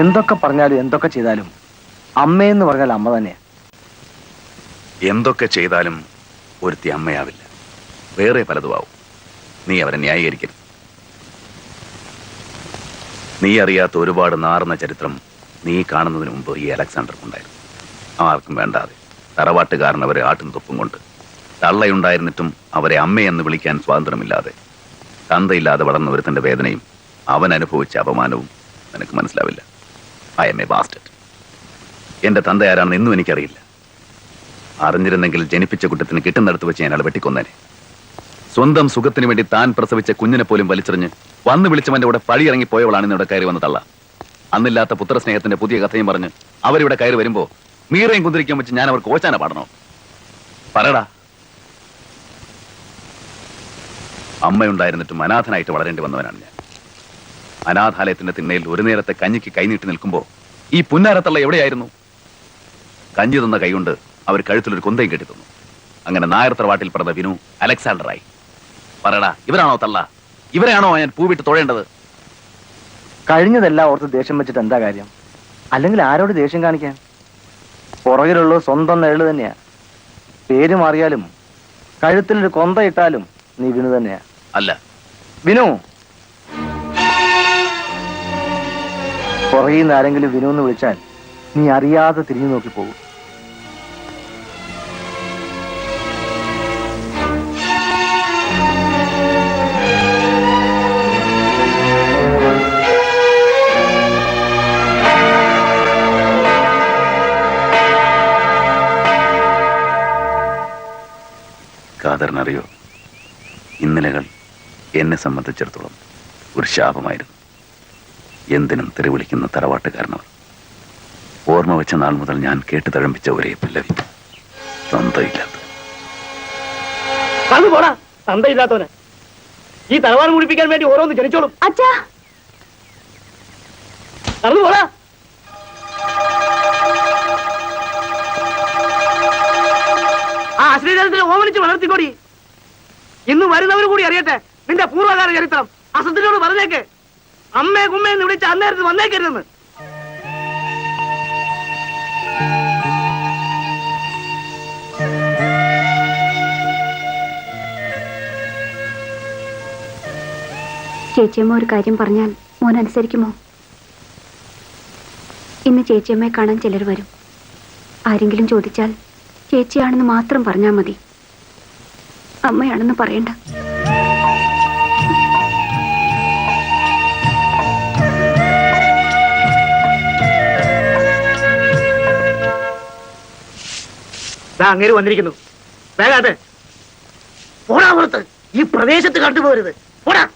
എന്തൊക്കെ പറഞ്ഞാലും എന്തൊക്കെ ചെയ്താലും അമ്മയെന്ന് പറഞ്ഞാൽ അമ്മ തന്നെയാ എന്തൊക്കെ ചെയ്താലും ഒരുത്തി അമ്മയാവില്ല. വേറെ പലതുമാവും. നീ അവരെ ന്യായീകരിക്കരുത് നീ അറിയാത്ത ഒരുപാട് നാറുന്ന ചരിത്രം നീ കാണുന്നതിന് മുമ്പ് ഈ അലക്സാണ്ടർക്കുണ്ടായിരുന്നു ആർക്കും വേണ്ടാതെ തറവാട്ടുകാരൻ അവരെ ആട്ടും തൊപ്പും കൊണ്ട് തള്ളയുണ്ടായിരുന്നിട്ടും അവരെ അമ്മയെന്ന് വിളിക്കാൻ സ്വാതന്ത്ര്യമില്ലാതെ തന്തയില്ലാതെ വളർന്നവരുത്തിന്റെ വേദനയും അവൻ അനുഭവിച്ച അപമാനവും നിനക്ക് മനസ്സിലാവില്ല. ഐ എം എ ബാസ്റ്റഡ് എന്റെ തന്ത ആരാണെന്ന് ഇന്നും എനിക്കറിയില്ല. അറിഞ്ഞിരുന്നെങ്കിൽ ജനിപ്പിച്ച കുട്ടത്തിന് കിട്ടുന്നിടത്ത് വെച്ച് ഞാൻ വെട്ടിക്കൊന്നേനെ. സ്വന്തം സുഖത്തിന് വേണ്ടി താൻ പ്രസവിച്ച കുഞ്ഞിനെ പോലും വലിച്ചെറിഞ്ഞ് വന്ന് വിളിച്ചവന്റെ കൂടെ പഴിയിറങ്ങി പോയവളാണ് ഇന്നിവിടെ കയറി വന്ന് തള്ള. അന്നില്ലാത്ത പുത്രസ്നേഹത്തിന്റെ പുതിയ കഥയും പറഞ്ഞ് അവരിവിടെ കയറി വരുമ്പോ മീറയും കുന്തിരിക്കാൻ വെച്ച് ഞാൻ അവർക്ക് ഓശാന പാടണോ? പറടാ അമ്മയുണ്ടായിരുന്നിട്ടും അനാഥനായിട്ട് വളരേണ്ടി വന്നവനാണ് ഞാൻ. അനാഥാലയത്തിന്റെ തിണ്ണയിൽ ഒരു നേരത്തെ കഞ്ഞിക്ക് കൈനീട്ടി നിൽക്കുമ്പോ ഈ പുന്നാരത്തള്ള എവിടെയായിരുന്നു? കഞ്ഞി തന്ന കൈകൊണ്ട് അവർ കഴുത്തിലൊരു കുന്തയും കെട്ടി തന്നു. അങ്ങനെ നായർ തറവാട്ടിൽ പറഞ്ഞ വിനു അലക്സാണ്ടറായി. പറയടാ ഇവരാണോ തള്ള? ഇവരാണോ ഞാൻ പൂവിട്ട് തൊഴേണ്ടത്? കഴിഞ്ഞതെല്ലാം ഓർത്ത് ദേഷ്യം വെച്ചിട്ട് എന്താ കാര്യം? അല്ലെങ്കിൽ ആരോട് ദേഷ്യം കാണിക്കാൻ? പുറകിലുള്ളത് സ്വന്തം നിഴൽ തന്നെയാ. പേര് മാറിയാലും കഴുത്തിലൊരു കൊന്ത ഇട്ടാലും നീ വിനു തന്നെയാ. അല്ല. വിനു പുറകിൽ ആരെങ്കിലും വിനു എന്ന് വിളിച്ചാൽ നീ അറിയാതെ തിരിഞ്ഞു നോക്കി പോകും. കാതറിനറിയോ ഇന്നലകൾ എന്നെ സംബന്ധിച്ചിടത്തോളം ഒരു ശാപമായിരുന്നു. എന്തിനും തെറിവിളിക്കുന്ന തറവാട്ടുകാരനവർ ഓർമ്മ വെച്ച നാൾ മുതൽ ഞാൻ കേട്ട് തഴമ്പിച്ച ഒരേ പല്ലവി. തന്തയില്ലാത്ത. കടന്നു പോടാ. തന്തയില്ലാത്തവന്. ഈ തറവാട് മുടിപ്പിക്കാൻ വേണ്ടി ഓരോന്ന് ജനിച്ചോളും. അച്ഛാ. കടന്നു പോടാ. ആ അശ്ലീലത്തിനെ ഓമനിച്ച് വളർത്തിക്കൊടി. ഇന്ന് വരുന്നവരും കൂടി അറിയട്ടെ. നിന്റെ പൂർവകാല ചരിത്രം. അസത്തിനോട് പറഞ്ഞേക്ക്. അമ്മേ കുമ്മേന്ന് വിളിച്ച് അന്നേരത്ത് വന്നേക്കരുതെന്ന്. ചേച്ചിയമ്മ ഒരു കാര്യം പറഞ്ഞാൽ മോൻ അനുസരിക്കുമോ? ഇന്ന് ചേച്ചിയമ്മയെ കാണാൻ ചിലർ വരും. ആരെങ്കിലും ചോദിച്ചാൽ ചേച്ചിയാണെന്ന് മാത്രം പറഞ്ഞാൽ മതി. അമ്മയാണെന്ന് പറയണ്ട. അങ്ങേര് വന്നിരിക്കുന്നു. വേഗാതെ പോടാ പുറത്ത്. ഈ പ്രദേശത്ത് കണ്ടുപോരുത് പോടാ.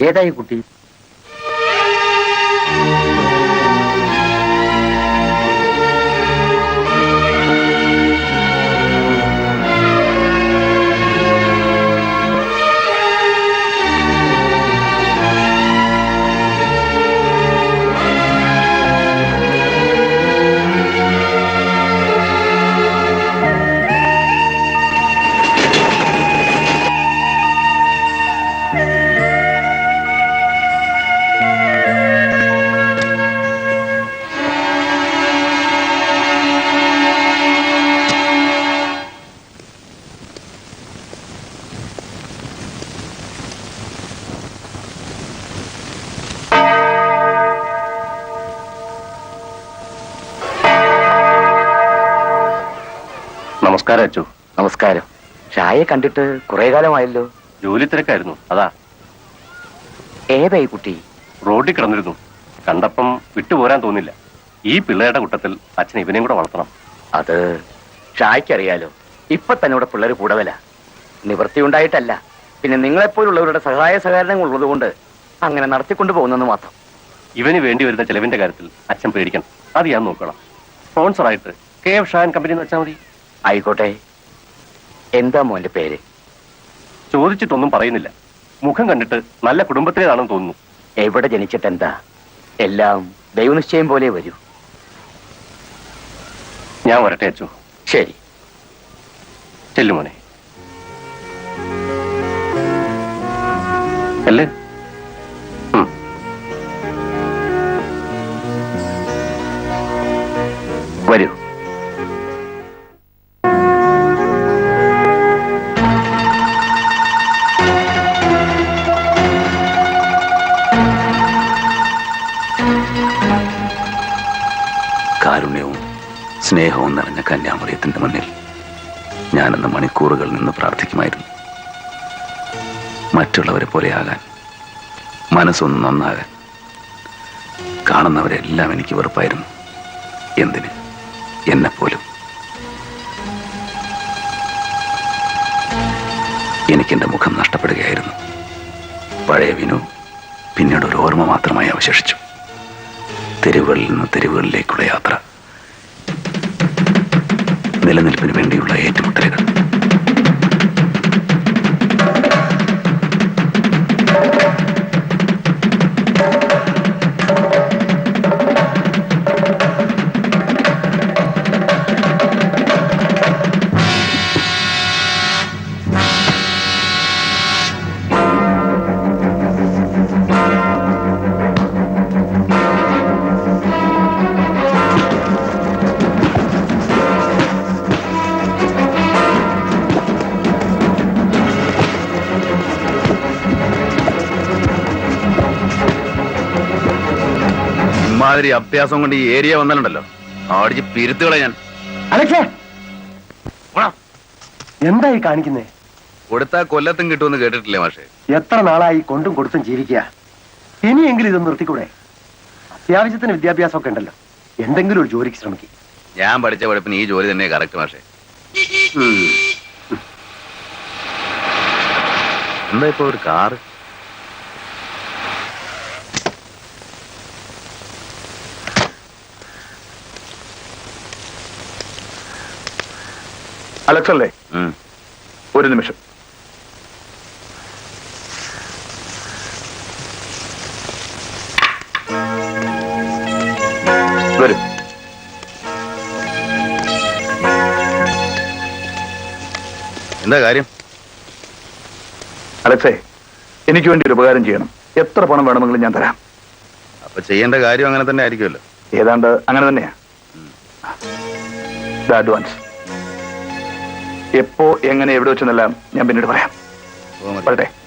ഏതായി കുട്ടി? നമസ്കാരം അച്ചു. നമസ്കാരം. ഷായെ കണ്ടിട്ട് കുറെ കാലമായല്ലോ. ജോലി തിരക്കായിരുന്നു. അതാ. ഏതായി കുട്ടി? റോഡിൽ കിടന്നിരുന്നു. കണ്ടപ്പം വിട്ടുപോരാൻ തോന്നില്ല. ഈ പിള്ളേരുടെ കൂട്ടത്തിൽ അച്ഛൻ ഇവനെയും കൂടെ വളർത്തണം. അത് ഷായ്ക്കറിയാലോ ഇപ്പൊ തന്നെ ഇവിടെ പിള്ളേർ കൂടുതലാ നിവൃത്തി ഉണ്ടായിട്ടല്ല. പിന്നെ നിങ്ങളെപ്പോലുള്ളവരുടെ സഹായ സഹകരണങ്ങൾ ഉള്ളതുകൊണ്ട് അങ്ങനെ നടത്തിക്കൊണ്ടു പോകുന്നെന്ന് മാത്രം. ഇവന് വേണ്ടി വരുന്ന ചെലവിന്റെ കാര്യത്തിൽ അച്ഛൻ പേടിക്കണം. അത് ഞാൻ നോക്കണം. സ്പോൺസറായിട്ട് കെ എഫ് ഷാൻ കമ്പനി എന്ന് വെച്ചാൽ മതി. ആയിക്കോട്ടെ. എന്താ മോന്റെ പേര്? ചോദിച്ചിട്ടൊന്നും പറയുന്നില്ല. മുഖം കണ്ടിട്ട് നല്ല കുടുംബത്തിലേതാണെന്ന് തോന്നുന്നു. എവിടെ ജനിച്ചിട്ട് എന്താ എല്ലാം ദൈവനിശ്ചയം പോലെ വരൂ. ഞാൻ വരട്ടെ അച്ചു. ശരി. ചെല്ലുമോനെ അല്ലേ? സ്നേഹവും നിറഞ്ഞ കന്യാമറിയത്തിന്റെ മുന്നിൽ ഞാനെന്ന മണിക്കൂറുകൾ നിന്ന് പ്രാർത്ഥിക്കുമായിരുന്നു. മറ്റുള്ളവരെ പോലെയാകാൻ മനസ്സൊന്ന് നന്നാകാൻ കാണുന്നവരെല്ലാം എനിക്ക് വെറുപ്പായിരുന്നു. എന്തിന്? എന്നെപ്പോലും. എനിക്കെന്റെ മുഖം നഷ്ടപ്പെടുകയായിരുന്നു. പഴയ വിനു പിന്നീട് ഒരു ഓർമ്മ മാത്രമായി അവശേഷിച്ചു. തെരുവുകളിൽ നിന്ന് തെരുവുകളിലേക്കുള്ള യാത്ര. നിലനിൽപ്പിന് വേണ്ടിയുള്ള ഏറ്റുമുട്ടലുകൾ. ഇമാതിരി അഭ്യാസം കൊണ്ട് ഈ ഏരിയ വന്നാലുണ്ടല്ലോ. ആടിച്ച് പിരുത്തുകളെ ഞാൻ. അലക്സേ! എന്തായി കാണിക്കുന്നേ? കൊടുത്താ കൊല്ലത്തും കിട്ടുമെന്ന് കേട്ടിട്ടില്ലേ മാഷെ? എത്ര നാളായി കൊണ്ടും കൊടുത്തും ജീവിക്കുക ഇനിയെങ്കിലും ഇതൊന്ന് നിർത്തിക്കൂടെ? അത്യാവശ്യത്തിന് വിദ്യാഭ്യാസം ഒക്കെ ഉണ്ടല്ലോ. എന്തെങ്കിലും ഒരു ജോലിക്ക് ശ്രമിക്കും. ഞാൻ പഠിച്ച പഠിപ്പിന് ഈ ജോലി തന്നെ കറക്റ്റ് മാഷെ. എന്താ ഇപ്പൊ ഒരു കാറ്? അലക്സ് അല്ലേ ഒരു നിമിഷം. വരൂ. എന്താ കാര്യം? അലക്സേ എനിക്ക് വേണ്ടി ഒരു ഉപകാരം ചെയ്യണം. എത്ര പണം വേണമെങ്കിലും ഞാൻ തരാം. അപ്പൊ ചെയ്യേണ്ട കാര്യം അങ്ങനെ തന്നെ ആയിരിക്കുമല്ലോ. ഏതാണ്ട് അങ്ങനെ തന്നെയാ. അഡ്വാൻസ് എപ്പോ എങ്ങനെ എവിടെ വെച്ചെന്നെല്ലാം ഞാൻ പിന്നീട് പറയാം. വരട്ടെ